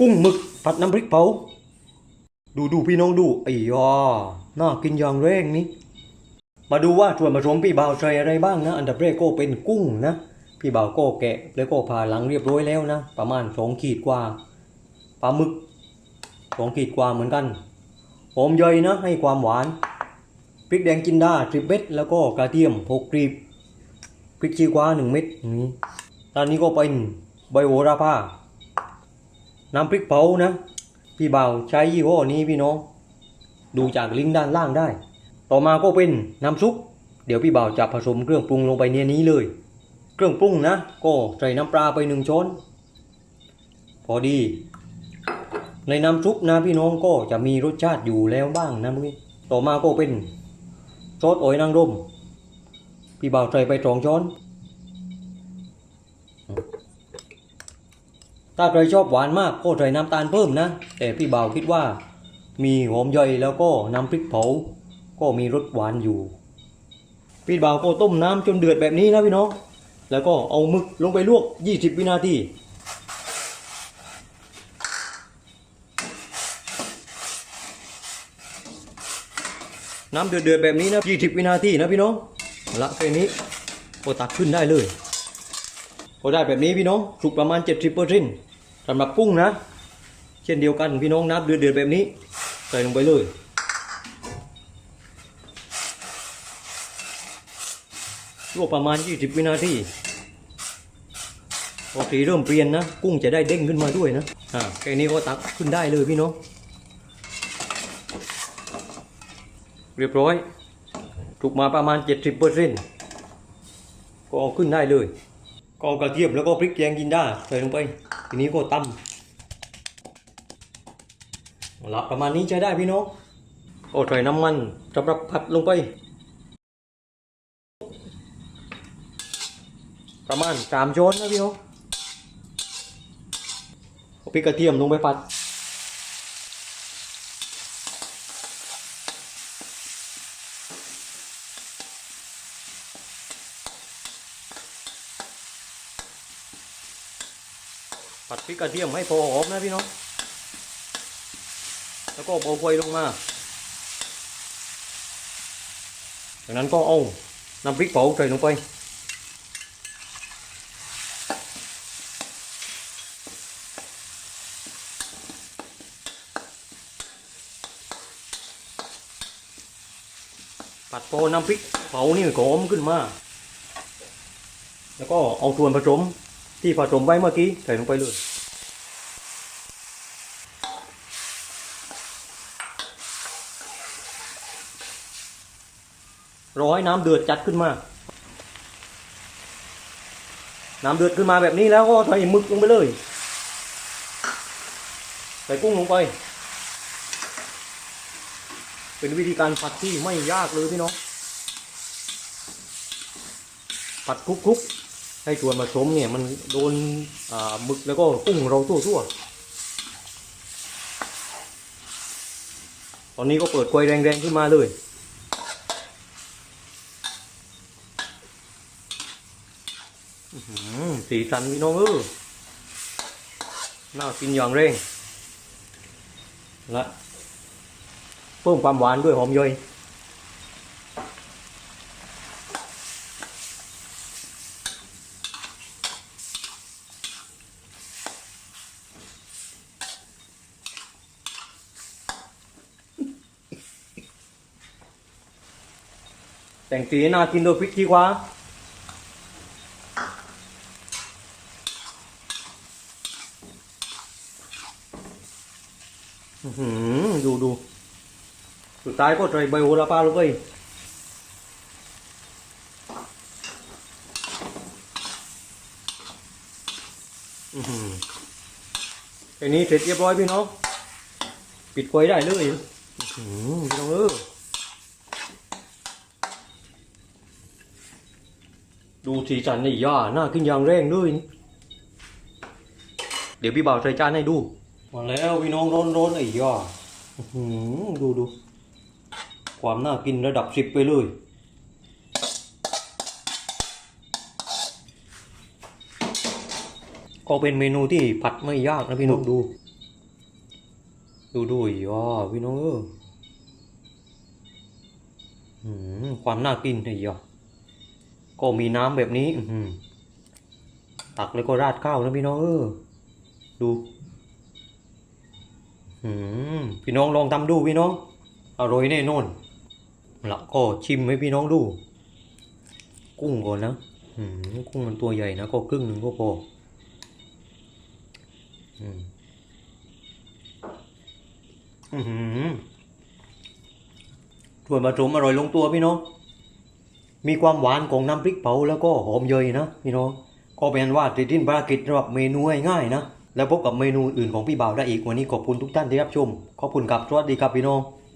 กุ้งหมึกผัดน้ำพริกเผา ดูดูพี่น้องดูไอ้ยอน่ากินอย่างแรงนี่มาดูว่าส่วนผสมพี่บ่าวใส่อะไรบ้างนะ อันดับแรกก็เป็นกุ้งนะ พี่บ่าวก็แกะแล้วก็ผ่าหลังเรียบร้อยแล้วนะ ประมาณสองขีดกว่าปลาหมึกสองขีดกว่าเหมือนกันหอมย่อยนะให้ความหวานพริกแดงจินดาสิบเม็ดแล้วก็กระเทียมหกกรีบพริกชี้กวาหนึ่งเม็ดอย่างนี้ตอนนี้ก็เป็นใบโหระพา น้ำพริกเผานะ พี่บ่าวใช้ยี่ห้อนี้พี่น้อง ดูจากลิงก์ด้านล่างได้ ต่อมาก็เป็นน้ำซุป เดี๋ยวพี่บ่าวจะผสมเครื่องปรุงลงไปในนี้เลย เครื่องปรุงนะ ก็ใส่น้ำปลาไปหนึ่งช้อน พอดี ในน้ำซุปนะพี่น้องก็จะมีรสชาติอยู่แล้วบ้างนะพี่ต่อมาก็เป็นซอสโอยนางรมพี่บ่าวใส่ไปสองช้อน ถ้าใครชอบหวานมากก็ใส่น้ำตาลเพิ่มนะ แต่พี่บ่าวคิดว่า มีหอมย่อยแล้วก็น้ำพริกเผา ก็มีรสหวานอยู่ พี่บ่าวก็ต้มน้ำจนเดือดแบบนี้นะพี่น้อง แล้วก็เอาหมึกลงไปลวก 20 วินาทีน้ำเดือดๆแบบนี้นะ 20 วินาทีนะพี่น้อง ละแค่นี้ก็ตักขึ้นได้เลยพอได้แบบนี้พี่น้องสุกประมาณ 70% สำหรับกุ้งนะ เช่นเดียวกันพี่น้องน้ำเดือดๆแบบนี้ ใส่ลงไปเลยลวกประมาณ 20 วินาทีพอสีเริ่มเปลี่ยนนะ กุ้งจะได้เด้งขึ้นมาด้วยนะอ่าแค่นี้ก็ตักขึ้นได้เลยพี่น้องเรียบร้อย ถูกมาประมาณ 70%ก็เอาขึ้นได้เลย ก็เอกระเทียมแล้วก็พริกแกงจินดาใส่ลงไป ทีนี้ก็ตำเอาละประมาณนี้ใช้ได้พี่น้องก็ใส่น้ำมันสำหรับผัดลงไป ประมาณสามช้อนนะพี่น้องพริกกระเทียมลงไปผัด ผัดพริกกระเทียมให้พอหอมนะพี่น้อง แล้วก็เบาไฟลงมา จากนั้นก็เอาน้ำพริกเผาใส่ลงไป ผัดพอน้ำพริกเผานี่หอมขึ้นมา แล้วก็เอาส่วนผสม ที่ผสมไว้เมื่อกี้ใส่ลงไปเลยรอให้น้ำเดือดจัดขึ้นมา น้ำเดือดขึ้นมาแบบนี้แล้วก็ใส่หมึกลงไปเลย ใส่กุ้งลงไป เป็นวิธีการผัดที่ไม่ยากเลยพี่น้อง ผัดคุกๆ ให้ส่วนผสมเนี่ยมันโดนหมึกแล้วก็กุ้งเราทั่วๆ ตอนนี้ก็เปิดไฟแรงๆขึ้นมาเลยสีสันพี่น้องเออน่ากินอย่างเร่ง และเพิ่มความหวานด้วยหอมย่อย แต่งสีน่ากินโดยพริกขี้กว่าหือดูดูสุดท้ายก็ใส่ใบโหระพาลงไปอื้อหือแค่นี้เสร็จเรียบร้อยพี่น้อง ปิดไฟได้เลยหือพี่น้องเออ ดูสีสันนี่ย่าน่ากินอย่างแรงเลยเดี๋ยวพี่บ่าวใส่จานให้ดูมาแล้วพี่น้องร้อนร้อนๆไอ้ย่าอื้อหือดูดูความน่ากินระดับสิบไปเลยก็เป็นเมนูที่ผัดไม่ยากนะพี่น้องดู ดูดูอีอ๋อพี่น้องเอออืมความน่ากินไอ้ยอ ก็มีน้ำแบบนี้ อือหือตักแล้วก็ราดข้าวนะพี่น้องเออดูอืมพี่น้องลองทำดูพี่น้องอร่อยแน่นอนแล้วก็ชิมให้พี่น้องดู กุ้งก่อนนะอืกุ้งมันตัวใหญ่นะก็ครึ่งหนึ่งก็พอหืมถั่วนผสมอร่อยลงตัวพี่น้อง มีความหวานของน้ำพริกเผาแล้วก็หอมเยยนะพี่น้องก็เป็นว่าติดดินภารกิจสำหรับเมนูง่ายๆนะ แล้วพบกับเมนูอื่นของพี่บ่าวได้อีกวันนี้ขอบคุณทุกท่านที่รับชมขอบคุณครับสวัสดีครับพี่น้อง